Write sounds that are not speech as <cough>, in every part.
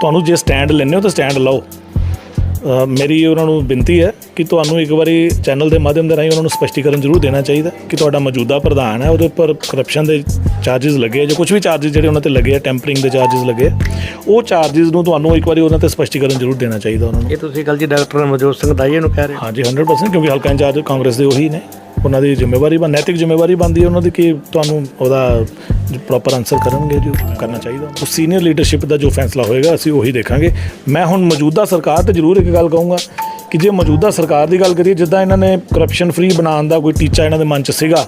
ਤੁਹਾਨੂੰ ਜੇ ਸਟੈਂਡ ਲੈਣੇ ਹੋ ਤਾਂ ਸਟੈਂਡ ਲਓ। ਮੇਰੀ ਉਹਨਾਂ ਨੂੰ ਬੇਨਤੀ ਹੈ ਕਿ ਤੁਹਾਨੂੰ ਇੱਕ ਵਾਰੀ ਚੈਨਲ ਦੇ ਮਾਧਿਅਮ ਦੇ ਰਾਹੀਂ ਉਹਨਾਂ ਨੂੰ ਸਪਸ਼ਟੀਕਰਨ ਜ਼ਰੂਰ ਦੇਣਾ ਚਾਹੀਦਾ ਕਿ ਤੁਹਾਡਾ ਮੌਜੂਦਾ ਪ੍ਰਧਾਨ ਹੈ ਉਹਦੇ ਉੱਪਰ ਕਰਪਸ਼ਨ ਦੇ ਚਾਰजेस ਲੱਗੇ ਜਾਂ ਕੁਝ ਵੀ ਚਾਰजेस ਜਿਹੜੇ ਉਹਨਾਂ ਤੇ ਲੱਗੇ ਆ ਟੈਂਪਰਿੰਗ ਦੇ ਚਾਰजेस ਲੱਗੇ ਉਹ ਚਾਰजेस ਨੂੰ ਤੁਹਾਨੂੰ ਇੱਕ ਵਾਰੀ ਉਹਨਾਂ ਤੇ ਸਪਸ਼ਟੀਕਰਨ ਜ਼ਰੂਰ ਦੇਣਾ ਚਾਹੀਦਾ ਉਹਨਾਂ ਨੂੰ। ਇਹ ਤੁਸੀਂ ਗੱਲ ਜੀ ਡਾਕਟਰ ਨਵਜੋਤ ਸਿੰਘ ਦਾਈਏ ਨੂੰ ਕਹਿ ਰਹੇ ਹਾਂ। ਹਾਂਜੀ 100% ਕਿਉਂਕਿ ਹਲਕਾ ਇੰਚਾਰਜ ਕਾਂਗਰਸ ਦੇ ਉਹੀ ਨੇ। ਉਹਨਾਂ ਦੀ ਜ਼ਿੰਮੇਵਾਰੀ ਬਣ, ਨੈਤਿਕ ਜ਼ਿੰਮੇਵਾਰੀ ਬਣਦੀ ਹੈ ਉਹਨਾਂ ਦੀ ਕਿ ਤੁਹਾਨੂੰ ਉਹਦਾ ਪ੍ਰੋਪਰ ਆਨਸਰ ਕਰਨਗੇ ਜੋ ਕਰਨਾ ਚਾਹੀਦਾ। ਉਹ ਸੀਨੀਅਰ ਲੀਡਰਸ਼ਿਪ ਦਾ ਜੋ ਫੈਸਲਾ ਹੋਏਗਾ, ਅਸੀਂ ਉਹੀ ਦੇਖਾਂਗੇ। ਮੈਂ ਹੁਣ ਮੌਜੂਦਾ ਸਰਕਾਰ ਤੇ ਜ਼ਰੂਰ ਇੱਕ ਗੱਲ ਕਹੂੰਗਾ ਕਿ ਜੇ ਮੌਜੂਦਾ ਸਰਕਾਰ ਦੀ ਗੱਲ ਕਰੀਏ, ਜਿੱਦਾਂ ਇਹਨਾਂ ਨੇ ਕਰਪਸ਼ਨ ਫ੍ਰੀ ਬਣਾਉਣ ਦਾ ਕੋਈ ਟੀਚਾ ਇਹਨਾਂ ਦੇ ਮਨ 'ਚ ਸੀਗਾ,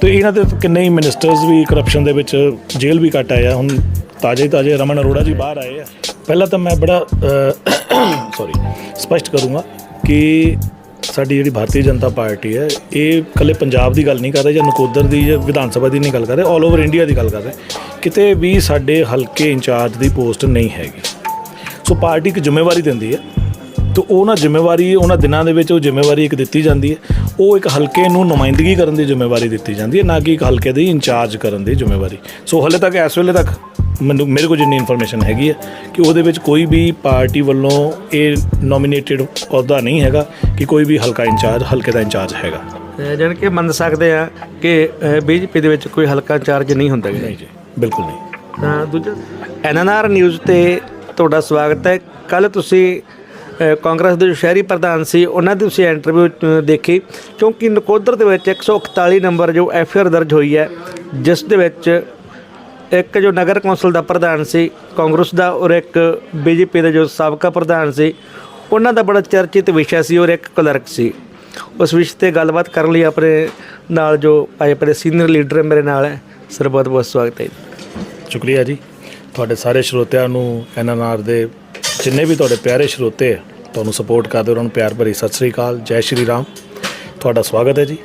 ਤੇ ਇਹਨਾਂ ਦੇ ਕਿੰਨੇ ਹੀ ਮਿਨਿਸਟਰਸ ਵੀ ਕਰਪਸ਼ਨ ਦੇ ਵਿੱਚ ਜੇਲ੍ਹ ਵੀ ਕੱਟ ਆਏ ਆ। ਹੁਣ ਤਾਜ਼ੇ ਤਾਜ਼ੇ ਰਮਨ ਅਰੋੜਾ ਜੀ ਬਾਹਰ ਆਏ ਆ। ਪਹਿਲਾਂ ਤਾਂ ਮੈਂ ਬੜਾ ਸੌਰੀ <coughs> ਸਪਸ਼ਟ ਕਰੂੰਗਾ ਕਿ ਸਾਡੀ ਜਿਹੜੀ ਭਾਰਤੀ ਜਨਤਾ ਪਾਰਟੀ ਹੈ, ਇਹ ਕੱਲੇ ਪੰਜਾਬ ਦੀ ਗੱਲ ਨਹੀਂ ਕਰ ਰਹੇ ਜਾਂ ਨਕੋਦਰ ਦੀ ਜਾਂ ਵਿਧਾਨ ਸਭਾ ਦੀ ਨਹੀਂ ਗੱਲ ਕਰ ਰਹੇ ਆਲ ਓਵਰ ਇੰਡੀਆ ਦੀ ਗੱਲ ਕਰ ਰਹੇ। ਕਿਤੇ ਵੀ ਸਾਡੇ ਹਲਕੇ ਇੰਚਾਰਜ ਦੀ ਪੋਸਟ ਨਹੀਂ ਹੈਗੀ। ਸੋ ਪਾਰਟੀ ਇੱਕ ਜ਼ਿੰਮੇਵਾਰੀ ਦਿੰਦੀ ਹੈ। ਤੇ ਉਹ ਨਾ ਜ਼ਿੰਮੇਵਾਰੀ, ਉਹਨਾਂ ਦਿਨਾਂ ਦੇ ਵਿੱਚ ਉਹ ਜ਼ਿੰਮੇਵਾਰੀ ਇੱਕ ਦਿੱਤੀ ਜਾਂਦੀ ਹੈ। ਉਹ ਇੱਕ ਹਲਕੇ ਨੂੰ ਨੁਮਾਇੰਦਗੀ ਕਰਨ ਦੀ ਜ਼ਿੰਮੇਵਾਰੀ ਦਿੱਤੀ ਜਾਂਦੀ ਹੈ, ਨਾ ਕਿ ਇੱਕ ਹਲਕੇ ਦੀ ਇੰਚਾਰਜ ਕਰਨ ਦੀ ਜ਼ਿੰਮੇਵਾਰੀ। ਸੋ ਹਲੇ ਤੱਕ, ਇਸ ਵੇਲੇ ਤੱਕ ਮੈਨੂੰ ਮੇਰੇ ਕੋਲ ਜਿੰਨੀ ਇਨਫੋਰਮੇਸ਼ਨ ਹੈਗੀ ਹੈ ਕਿ ਉਹਦੇ ਵਿੱਚ ਕੋਈ ਵੀ ਪਾਰਟੀ ਵੱਲੋਂ ਇਹ ਨੋਮੀਨੇਟਡ ਅਹੁਦਾ ਨਹੀਂ ਹੈਗਾ ਕਿ ਕੋਈ ਵੀ ਹਲਕਾ ਇੰਚਾਰਜ ਹਲਕੇ ਦਾ ਇੰਚਾਰਜ ਹੈਗਾ। ਜਾਣੀ ਕਿ ਮੰਨ ਸਕਦੇ ਆ ਕਿ ਬੀਜੇਪੀ ਦੇ ਵਿੱਚ ਕੋਈ ਹਲਕਾ ਚਾਰਜ ਨਹੀਂ ਹੁੰਦਾ। ਨਹੀਂ ਜੀ ਬਿਲਕੁਲ ਨਹੀਂ। ਤਾਂ ਦੂਜਾ ਐਨਐਨਆਰ ਨਿਊਜ਼ ਤੇ ਤੁਹਾਡਾ ਸਵਾਗਤ ਹੈ। ਕੱਲ ਤੁਸੀਂ ਕਾਂਗਰਸ ਦੇ ਜੋ ਸ਼ਹਿਰੀ ਪ੍ਰਧਾਨ ਸੀ ਉਹਨਾਂ ਦੀ ਤੁਸੀਂ ਇੰਟਰਵਿਊ ਦੇਖੀ। ਕਿਉਂਕਿ ਨਕੋਦਰ ਦੇ ਵਿੱਚ 141 ਨੰਬਰ ਜੋ ਐਫਆਰ ਦਰਜ ਹੋਈ ਹੈ ਜਿਸ ਦੇ ਵਿੱਚ ਇੱਕ ਜੋ ਨਗਰ ਕੌਂਸਲ ਦਾ ਪ੍ਰਧਾਨ ਸੀ, ਕਾਂਗਰਸ ਦਾ, ਔਰ ਇੱਕ ਬੀਜੇਪੀ ਦਾ ਜੋ ਸਾਬਕਾ ਪ੍ਰਧਾਨ ਸੀ, ਉਹਨਾਂ ਦਾ ਬੜਾ ਚਰਚਿਤ ਵਿਸ਼ਾ ਸੀ, ਔਰ ਇੱਕ ਕਲਰਕ ਸੀ। ਉਸ ਵਿਸ਼ੇ ਤੇ ਗੱਲਬਾਤ ਕਰਨ ਲਈ ਆਪਣੇ ਨਾਲ ਜੋ ਭਾਜਪਾ ਦੇ ਸੀਨੀਅਰ ਲੀਡਰ ਮੇਰੇ ਨਾਲ ਹੈ। ਸਰ, ਬਹੁਤ ਬਹੁਤ ਸਵਾਗਤ ਹੈ ਜੀ। ਸ਼ੁਕਰੀਆ ਜੀ। ਤੁਹਾਡੇ ਸਾਰੇ ਸਰੋਤਿਆਂ ਨੂੰ ਐਨਐਨਆਰ ਦੇ ਜਿੰਨੇ ਵੀ ਤੁਹਾਡੇ ਪਿਆਰੇ ਸਰੋਤੇ ਹੈ ਤੁਹਾਨੂੰ ਸਪੋਰਟ ਕਰਦੇ, ਉਹਨਾਂ ਨੂੰ ਪਿਆਰ ਭਰੀ ਸਤਿ ਸ੍ਰੀ ਅਕਾਲ, ਜੈ ਸ਼੍ਰੀ ਰਾਮ। ਤੁਹਾਡਾ ਸਵਾਗਤ ਹੈ ਜੀ।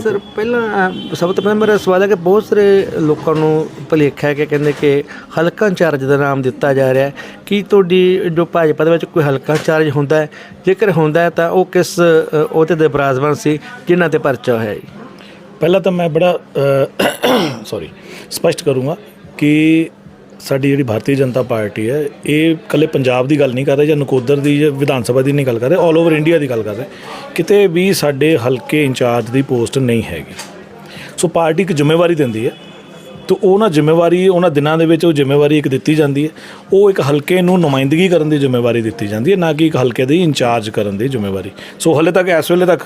ਸਰ ਪਹਿਲਾਂ ਸਭ ਤੋਂ ਪਹਿਲਾਂ ਮੇਰਾ ਸਵਾਲ ਹੈ ਕਿ ਬਹੁਤ ਸਾਰੇ ਲੋਕਾਂ ਨੂੰ ਭੁਲੇਖਾ ਹੈ ਕਿ ਕਹਿੰਦੇ ਕਿ ਹਲਕਾ ਇੰਚਾਰਜ ਦਾ ਨਾਮ ਦਿੱਤਾ ਜਾ ਰਿਹਾ ਹੈ। ਕੀ ਤੁਹਾਡੀ ਜੋ ਭਾਜਪਾ ਦੇ ਵਿੱਚ ਕੋਈ ਹਲਕਾ ਇੰਚਾਰਜ ਹੁੰਦਾ ਹੈ? ਜੇਕਰ ਹੁੰਦਾ ਹੈ ਤਾਂ ਉਹ ਕਿਸ ਅਹੁਦੇ ਦੇ ਬਰਾਜ਼ਮਾਨ ਸੀ ਜਿਨ੍ਹਾਂ ਤੇ ਪਰਚਾ ਹੋਇਆ ਹੈ ਪਹਿਲਾਂ ਤਾਂ ਮੈਂ ਬੜਾ ਸੌਰੀ <coughs> ਸਪਸ਼ਟ ਕਰੂੰਗਾ ਕਿ ਸਾਡੀ ਜਿਹੜੀ ਭਾਰਤੀ ਜਨਤਾ ਪਾਰਟੀ ਹੈ, ਇਹ ਕੱਲੇ ਪੰਜਾਬ ਦੀ ਗੱਲ ਨਹੀਂ ਕਰ ਰਹੇ ਜਾਂ ਨਕੋਦਰ ਦੀ ਜਾਂ ਵਿਧਾਨ ਸਭਾ ਦੀ ਨਹੀਂ ਗੱਲ ਕਰ ਰਹੇ ਆਲ ਓਵਰ ਇੰਡੀਆ ਦੀ ਗੱਲ ਕਰ ਰਹੇ। ਕਿਤੇ ਵੀ ਸਾਡੇ ਹਲਕੇ ਇੰਚਾਰਜ ਦੀ ਪੋਸਟ ਨਹੀਂ ਹੈਗੀ। ਸੋ ਪਾਰਟੀ ਇੱਕ ਜ਼ਿੰਮੇਵਾਰੀ ਦਿੰਦੀ ਹੈ। ਤੇ ਉਹਨਾਂ ਜ਼ਿੰਮੇਵਾਰੀ, ਉਹਨਾਂ ਦਿਨਾਂ ਦੇ ਵਿੱਚ ਉਹ ਜ਼ਿੰਮੇਵਾਰੀ ਇੱਕ ਦਿੱਤੀ ਜਾਂਦੀ ਹੈ। ਉਹ ਇੱਕ ਹਲਕੇ ਨੂੰ ਨੁਮਾਇੰਦਗੀ ਕਰਨ ਦੀ ਜ਼ਿੰਮੇਵਾਰੀ ਦਿੱਤੀ ਜਾਂਦੀ ਹੈ, ਨਾ ਕਿ ਇੱਕ ਹਲਕੇ ਦੀ ਇੰਚਾਰਜ ਕਰਨ ਦੀ ਜ਼ਿੰਮੇਵਾਰੀ। ਸੋ ਹਲੇ ਤੱਕ, ਇਸ ਵੇਲੇ ਤੱਕ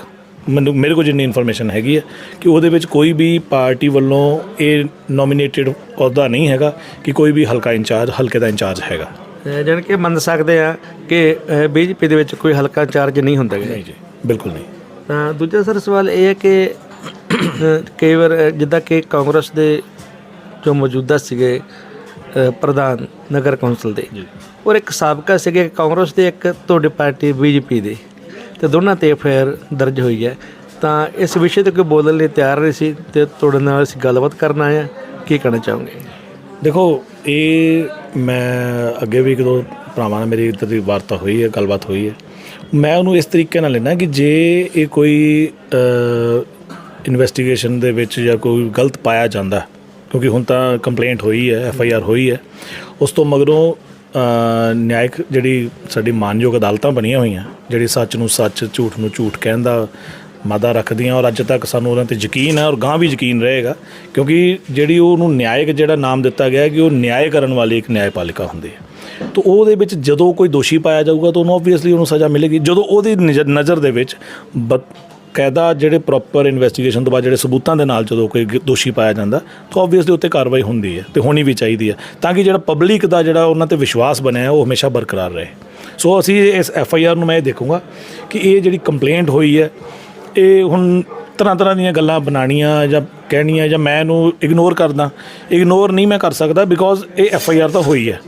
ਮੈਨੂੰ ਮੇਰੇ ਕੋਲ ਜਿੰਨੀ ਇਨਫੋਰਮੇਸ਼ਨ ਹੈਗੀ ਹੈ ਕਿ ਉਹਦੇ ਵਿੱਚ ਕੋਈ ਵੀ ਪਾਰਟੀ ਵੱਲੋਂ ਇਹ ਨੋਮੀਨੇਟਡ ਅਹੁਦਾ ਨਹੀਂ ਹੈਗਾ ਕਿ ਕੋਈ ਵੀ ਹਲਕਾ ਇੰਚਾਰਜ ਹਲਕੇ ਦਾ ਇੰਚਾਰਜ ਹੈਗਾ। ਜਾਣੀ ਕਿ ਮੰਨ ਸਕਦੇ ਆ ਕਿ ਬੀਜੇਪੀ ਦੇ ਵਿੱਚ ਕੋਈ ਹਲਕਾ ਇੰਚਾਰਜ ਨਹੀਂ ਹੁੰਦਾ। ਨਹੀਂ ਜੀ ਬਿਲਕੁਲ ਨਹੀਂ। ਤਾਂ ਦੂਜਾ ਸਰ ਸਵਾਲ ਇਹ ਹੈ ਕਿ ਕਈ ਵਾਰ ਜਿੱਦਾਂ ਕਿ ਕਾਂਗਰਸ ਦੇ ਜੋ ਮੌਜੂਦਾ ਸੀਗੇ ਪ੍ਰਧਾਨ ਨਗਰ ਕੌਂਸਲ ਦੇ ਔਰ ਇੱਕ ਸਾਬਕਾ ਸੀਗੇ ਕਾਂਗਰਸ ਦੇ ਇੱਕ ਤੁਹਾਡੀ ਪਾਰਟੀ ਬੀਜੇਪੀ ਦੇ। ਤੇ ਦੋਨਾਂ ਤੇ ਐਫਆਈਆਰ ਦਰਜ ਹੋਈ ਹੈ। ਤਾਂ ਇਸ ਵਿਸ਼ੇ ਤੇ ਕੋਈ ਬੋਲਣ ਲਈ ਤਿਆਰ ਨਹੀਂ ਸੀ ਤੇ ਤੁਹਾਡੇ ਨਾਲ ਅਸੀਂ ਗੱਲਬਾਤ ਕਰਨ ਆਏ ਹਾਂ। ਕੀ ਕਹਿਣਾ ਚਾਹੋਗੇ? ਦੇਖੋ, ਇਹ ਮੈਂ ਅੱਗੇ ਵੀ ਇੱਕ ਦੋ ਭਰਾਵਾਂ ਨਾਲ ਮੇਰੀ ਇੱਧਰ ਦੀ ਵਾਰਤਾ ਹੋਈ ਹੈ, ਗੱਲਬਾਤ ਹੋਈ ਹੈ। ਮੈਂ ਉਹਨੂੰ ਇਸ ਤਰੀਕੇ ਨਾਲ ਲੈਣਾ ਕਿ ਜੇ ਇਹ ਕੋਈ ਇਨਵੈਸਟੀਗੇਸ਼ਨ ਦੇ ਵਿੱਚ ਜਾਂ ਕੋਈ ਗਲਤ ਪਾਇਆ ਜਾਂਦਾ, ਕਿਉਂਕਿ ਹੁਣ ਤਾਂ ਕੰਪਲੇਂਟ ਹੋਈ ਹੈ ਐਫ ਆਈ ਆਰ ਹੋਈ ਹੈ, ਉਸ ਤੋਂ ਮਗਰੋਂ ਨਿਆਇਕ ਜਿਹੜੀ ਸਾਡੀ ਮਾਨਯੋਗ ਅਦਾਲਤਾਂ ਬਣੀਆਂ ਹੋਈਆਂ, ਜਿਹੜੀ ਸੱਚ ਨੂੰ ਸੱਚ, ਝੂਠ ਨੂੰ ਝੂਠ ਕਹਿਣ ਦਾ ਮਾਦਾ ਰੱਖਦੀਆਂ ਔਰ ਅੱਜ ਤੱਕ ਸਾਨੂੰ ਉਹਨਾਂ ਤੇ ਯਕੀਨ ਹੈ ਔਰ ਗਾਂ ਵੀ ਯਕੀਨ ਰਹੇਗਾ, ਕਿਉਂਕਿ ਜਿਹੜੀ ਉਹਨੂੰ ਨਿਆਇਕ ਜਿਹੜਾ ਨਾਮ ਦਿੱਤਾ ਗਿਆ ਹੈ ਕਿ ਉਹ ਨਿਆਂ ਕਰਨ ਵਾਲੀ ਇੱਕ ਨਿਆਂਪਾਲਿਕਾ ਹੁੰਦੀ ਹੈ। ਤਾਂ ਉਹਦੇ ਵਿੱਚ ਜਦੋਂ ਕੋਈ ਦੋਸ਼ੀ ਪਾਇਆ ਜਾਊਗਾ ਤਾਂ ਉਹਨੂੰ ਆਬਵੀਅਸਲੀ ਉਹਨੂੰ ਸਜ਼ਾ ਮਿਲੇਗੀ। ਜਦੋਂ ਉਹਦੀ ਨਜ਼ਰ ਨਜ਼ਰ ਦੇ ਵਿੱਚ ਕਾਇਦਾ ਜਿਹੜੇ ਪ੍ਰੋਪਰ ਇਨਵੈਸਟੀਗੇਸ਼ਨ ਤੋਂ ਬਾਅਦ ਜਿਹੜੇ ਸਬੂਤਾਂ ਦੇ ਨਾਲ ਜਦੋਂ ਕੋਈ ਦੋਸ਼ੀ ਪਾਇਆ ਜਾਂਦਾ, ਤਾਂ ਆਬਵੀਅਸਲੀ ਉੱਤੇ ਕਾਰਵਾਈ ਹੁੰਦੀ ਹੈ ਤੇ ਹੋਣੀ ਵੀ ਚਾਹੀਦੀ ਹੈ, ਤਾਂ ਕਿ ਜਿਹੜਾ ਪਬਲਿਕ ਦਾ ਜਿਹੜਾ ਉਹਨਾਂ ਤੇ ਵਿਸ਼ਵਾਸ ਬਣਿਆ ਹੈ, ਉਹ ਹਮੇਸ਼ਾ ਬਰਕਰਾਰ ਰਹੇ। ਸੋ ਅਸੀਂ ਇਸ ਐਫ ਆਈ ਆਰ ਨੂੰ ਮੈਂ ਇਹ ਦੇਖੂੰਗਾ ਕਿ ਇਹ ਜਿਹੜੀ ਕੰਪਲੇਂਟ ਹੋਈ ਹੈ, ਇਹ ਹੁਣ ਤਰ੍ਹਾਂ ਤਰ੍ਹਾਂ ਦੀਆਂ ਗੱਲਾਂ ਬਣਾਉਣੀਆਂ ਜਾਂ ਕਹਿਣੀਆਂ ਜਾਂ ਮੈਂ ਇਹਨੂੰ ਇਗਨੋਰ ਕਰਦਾ ਇਗਨੋਰ ਨਹੀਂ ਮੈਂ ਕਰ ਸਕਦਾ ਬਿਕੋਜ਼ ਇਹ ਐਫ ਆਈ ਆਰ ਤਾਂ ਹੋਈ ਹੈ।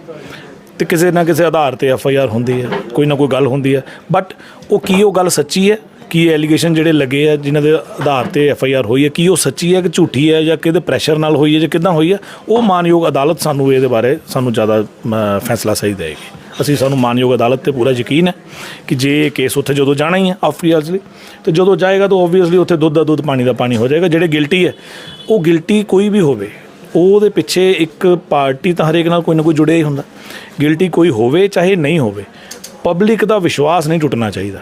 ਤੇ ਕਿਸੇ ਨਾ ਕਿਸੇ ਆਧਾਰ ਤੇ ਐਫ ਆਈ ਆਰ ਹੁੰਦੀ ਹੈ, ਕੋਈ ਨਾ ਕੋਈ ਗੱਲ ਹੁੰਦੀ ਹੈ ਬਟ ਉਹ ਕੀ ਉਹ ਗੱਲ ਸੱਚੀ ਹੈ? ਕੀ ਐਲੀਗੇਸ਼ਨ ਜਿਹੜੇ ਲੱਗੇ ਆ ਜਿਨ੍ਹਾਂ ਦੇ ਆਧਾਰ ਤੇ ਐਫ ਆਈ ਆਰ ਹੋਈ ਹੈ ਕੀ ਉਹ ਸੱਚੀ ਹੈ ਕਿ ਝੂਠੀ ਹੈ ਜਾਂ ਕਿਹਦੇ ਪ੍ਰੈਸ਼ਰ ਨਾਲ ਹੋਈ ਹੈ ਜਾਂ ਕਿੱਦਾਂ ਹੋਈ ਹੈ ਉਹ ਮਾਨਯੋਗ ਅਦਾਲਤ ਸਾਨੂੰ ਇਹਦੇ ਬਾਰੇ ਸਾਨੂੰ ਜ਼ਿਆਦਾ ਅਮ, ਫੈਸਲਾ ਸਹੀ ਦੇਵੇਗੀ। ਅਸੀਂ ਸਾਨੂੰ ਮਾਨਯੋਗ ਅਦਾਲਤ ਤੇ ਪੂਰਾ ਯਕੀਨ ਹੈ ਕਿ ਜੇ ਇਹ ਕੇਸ ਉੱਥੇ ਜਦੋਂ ਜਾਣਾ ਹੀ ਹੈ ਆਬਵੀਅਸਲੀ ਤੇ ਜਦੋਂ ਜਾਏਗਾ ਤਾਂ ਆਬਵੀਅਸਲੀ ਉੱਥੇ ਦੁੱਧ ਦਾ ਦੁੱਧ ਪਾਣੀ ਦਾ ਪਾਣੀ ਹੋ ਜਾਏਗਾ ਜਿਹੜੇ ਗਿਲਟੀ ਹੈ ਉਹ ਗਿਲਟੀ ਕੋਈ ਵੀ ਹੋਵੇ ਉਹਦੇ ਪਿੱਛੇ ਇੱਕ ਪਾਰਟੀ ਤਾਂ ਹਰੇਕ ਨਾਲ ਕੋਈ ਨਾ ਕੋਈ ਜੁੜਿਆ ਹੀ ਹੁੰਦਾ। ਗਿਲਟੀ ਕੋਈ ਹੋਵੇ ਚਾਹੇ ਨਹੀਂ ਹੋਵੇ ਪਬਲਿਕ ਦਾ ਵਿਸ਼ਵਾਸ ਨਹੀਂ ਟੁੱਟਣਾ ਚਾਹੀਦਾ।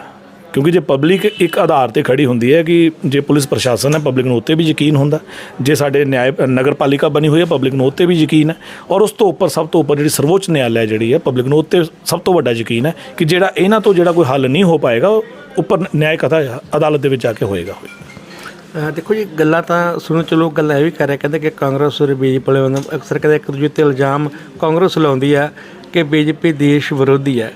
ਕਿਉਂਕਿ ਜੇ ਪਬਲਿਕ ਇੱਕ ਆਧਾਰ ਤੇ ਖੜੀ ਹੁੰਦੀ ਹੈ ਕਿ ਜੇ ਪੁਲਿਸ ਪ੍ਰਸ਼ਾਸਨ ਹੈ ਪਬਲਿਕ ਨੂੰ ਉੱਤੇ ਵੀ ਯਕੀਨ ਹੁੰਦਾ। ਜੇ ਸਾਡੇ ਨਿਆਂ ਨਗਰਪਾਲਿਕਾ ਬਣੀ ਹੋਈ ਹੈ ਪਬਲਿਕ ਨੂੰ ਉੱਤੇ ਵੀ ਯਕੀਨ ਹੈ। ਔਰ ਉਸ ਤੋਂ ਉੱਪਰ, ਸਭ ਤੋਂ ਉੱਪਰ ਜਿਹੜੀ ਸਰਵੋੱਚ ਨਿਆਲਿਆ ਜਿਹੜੀ ਹੈ ਪਬਲਿਕ ਨੂੰ ਉੱਤੇ ਸਭ ਤੋਂ ਵੱਡਾ ਯਕੀਨ ਹੈ ਕਿ ਜਿਹੜਾ ਇਹਨਾਂ ਤੋਂ ਜਿਹੜਾ ਕੋਈ ਹੱਲ ਨਹੀਂ ਹੋ ਪਾਏਗਾ, ਉਹ ਉੱਪਰ ਨਿਆਂ ਕਥਾ ਅਦਾਲਤ ਦੇ ਵਿੱਚ ਜਾ ਕੇ ਹੋਏਗਾ। ਦੇਖੋ ਜੀ, ਗੱਲਾਂ ਤਾਂ ਸੁਣੋ, ਚਲੋ ਗੱਲਾਂ ਇਹ ਵੀ ਕਰ ਰਿਹਾ, ਕਹਿੰਦੇ ਕਿ ਕਾਂਗਰਸ ਔਰ ਬੀਜੇਪੀ ਵਾਲੇ ਅਕਸਰ ਕਹਿੰਦੇ ਇੱਕ ਦੂਜੇ ਤੇ ਇਲਜ਼ਾਮ ਕਾਂਗਰਸ ਲਾਉਂਦੀ ਆ ਕਿ ਬੀਜੇਪੀ ਦੇਸ਼ ਵਿਰੋਧੀ ਹੈ।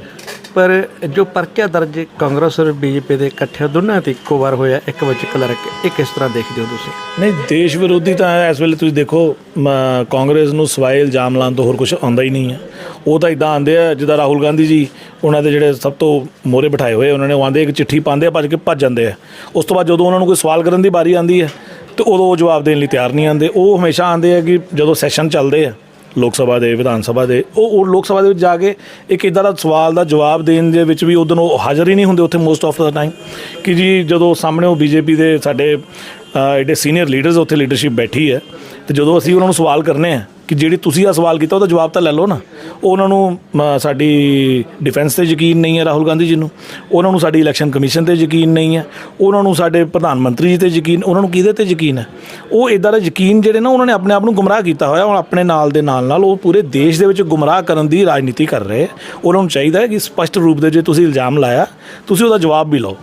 ਪਰ ਜੋ ਪਰਚਾ ਦਰਜ ਕਾਂਗਰਸ ਔਰ ਬੀਜੇਪੀ ਦੇ ਇਕੱਠੇ ਦੋਨਾਂ ਤੇ ਇੱਕੋ ਵਾਰ ਹੋਇਆ ਇੱਕ ਵਿੱਚ ਕਲਰਕ ਇਹ ਕਿਸ ਤਰ੍ਹਾਂ ਦੇਖਦੇ ਹੋ ਤੁਸੀਂ। ਨਹੀਂ ਦੇਸ਼ ਵਿਰੋਧੀ ਤਾਂ ਇਸ ਵੇਲੇ ਤੁਸੀਂ ਦੇਖੋ ਮ, ਕਾਂਗਰਸ ਨੂੰ ਸਵਾਏ ਇਲਜ਼ਾਮ ਲਾਉਣ ਤੋਂ ਹੋਰ ਕੁਝ ਆਉਂਦਾ ਹੀ ਨਹੀਂ ਹੈ। ਉਹ ਤਾਂ ਇਦਾਂ ਆਂਦੇ ਆ ਜਿੱਦਾਂ ਰਾਹੁਲ ਗਾਂਧੀ ਜੀ ਉਹਨਾਂ ਦੇ ਜਿਹੜੇ ਸਭ ਤੋਂ ਮੋਰੇ ਬਿਠਾਏ ਹੋਏ ਉਹਨਾਂ ਨੇ ਉਹ ਆਂਦੇ ਇੱਕ ਚਿੱਠੀ ਪਾਉਂਦੇ ਆ ਭੱਜ ਕੇ ਭੱਜ ਜਾਂਦੇ ਆ। ਉਸ ਤੋਂ ਬਾਅਦ ਜਦੋਂ ਉਹਨਾਂ ਨੂੰ ਕੋਈ ਸਵਾਲ ਕਰਨ ਦੀ ਵਾਰੀ ਆਂਦੀ ਹੈ ਤੇ ਉਦੋਂ ਉਹ ਜਵਾਬ ਦੇਣ ਲਈ ਤਿਆਰ ਨਹੀਂ ਆਂਦੇ ਉਹ ਹਮੇਸ਼ਾ ਆਂਦੇ ਆ ਕਿ ਜਦੋਂ ਸੈਸ਼ਨ ਚੱਲਦੇ ਆ ਲੋਕ ਸਭਾ ਦੇ, ਵਿਧਾਨ ਸਭਾ ਦੇ, ਉਹ ਉਹ ਲੋਕ ਸਭਾ ਦੇ ਵਿੱਚ ਜਾ ਕੇ ਇੱਕ ਇਦਾਂ ਦਾ ਸਵਾਲ ਦਾ ਜਵਾਬ ਦੇਣ ਦੇ ਵਿੱਚ ਵੀ ਉਦੋਂ ਉਹ ਹਾਜ਼ਰ ਹੀ ਨਹੀਂ ਹੁੰਦੇ ਉੱਥੇ ਮੋਸਟ ਆਫ ਦਾ ਟਾਈਮ ਕਿ ਜੀ ਜਦੋਂ ਸਾਹਮਣੇ ਉਹ ਬੀਜੇਪੀ ਦੇ ਸਾਡੇ ਐਡੇ ਸੀਨੀਅਰ ਲੀਡਰਸ ਉੱਥੇ ਲੀਡਰਸ਼ਿਪ ਬੈਠੀ ਹੈ ਤੇ ਜਦੋਂ ਅਸੀਂ ਉਹਨਾਂ ਨੂੰ ਸਵਾਲ ਕਰਨੇ ਆ ਕਿ ਜਿਹੜੀ ਤੁਸੀਂ ਆ ਸਵਾਲ ਕੀਤਾ, ਉਹਦਾ ਜਵਾਬ ਤਾਂ ਲੈ ਲਓ ਨਾ। ਉਹਨਾਂ ਨੂੰ ਸਾਡੀ ਡਿਫੈਂਸ ਤੇ ਯਕੀਨ ਨਹੀਂ ਹੈ ਰਾਹੁਲ ਗਾਂਧੀ ਜੀ ਨੂੰ। ਉਹਨਾਂ ਨੂੰ ਸਾਡੀ ਇਲੈਕਸ਼ਨ ਕਮਿਸ਼ਨ ਤੇ ਯਕੀਨ ਨਹੀਂ ਹੈ। ਉਹਨਾਂ ਨੂੰ ਸਾਡੇ ਪ੍ਰਧਾਨ ਮੰਤਰੀ ਜੀ ਤੇ ਯਕੀਨ, ਉਹਨਾਂ ਨੂੰ ਕਿਹਦੇ ਤੇ ਯਕੀਨ ਹੈ? ਉਹ ਇਦਾਂ ਦਾ ਯਕੀਨ ਜਿਹੜੇ ਨਾ, ਉਹਨਾਂ ਨੇ ਆਪਣੇ ਆਪ ਨੂੰ ਗੁੰਮਰਾਹ ਕੀਤਾ ਹੋਇਆ। ਹੁਣ ਆਪਣੇ ਨਾਲ ਦੇ ਨਾਲ ਨਾਲ ਉਹ ਪੂਰੇ ਦੇਸ਼ ਦੇ ਵਿੱਚ ਗੁੰਮਰਾਹ ਕਰਨ ਦੀ ਰਾਜਨੀਤੀ ਕਰ ਰਹੇ। ਉਹਨਾਂ ਨੂੰ ਚਾਹੀਦਾ ਹੈ ਕਿ ਸਪਸ਼ਟ ਰੂਪ ਦੇ ਜੇ ਤੁਸੀਂ ਇਲਜ਼ਾਮ ਲਾਇਆ, ਤੁਸੀਂ ਉਹਦਾ ਜਵਾਬ ਵੀ ਲਓ।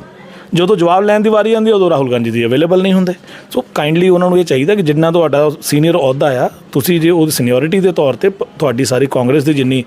ਜਦੋਂ ਜਵਾਬ ਲੈਣ ਦੀ ਵਾਰੀ ਆਉਂਦੀ ਉਦੋਂ ਰਾਹੁਲ ਗਾਂਧੀ ਜੀ ਅਵੇਲੇਬਲ ਨਹੀਂ ਹੁੰਦੇ। ਸੋ ਕਾਈਂਡਲੀ ਉਹਨਾਂ ਨੂੰ ਇਹ ਚਾਹੀਦਾ ਕਿ ਜਿੰਨਾ ਤੁਹਾਡਾ ਸੀਨੀਅਰ ਅਹੁਦਾ ਆ, ਤੁਸੀਂ ਜੇ ਉਹ ਸੀਨੀਅਰਿਟੀ ਦੇ ਤੌਰ ਤੇ ਪ- ਤੁਹਾਡੀ ਸਾਰੀ ਕਾਂਗਰਸ ਦੀ ਜਿੰਨੀ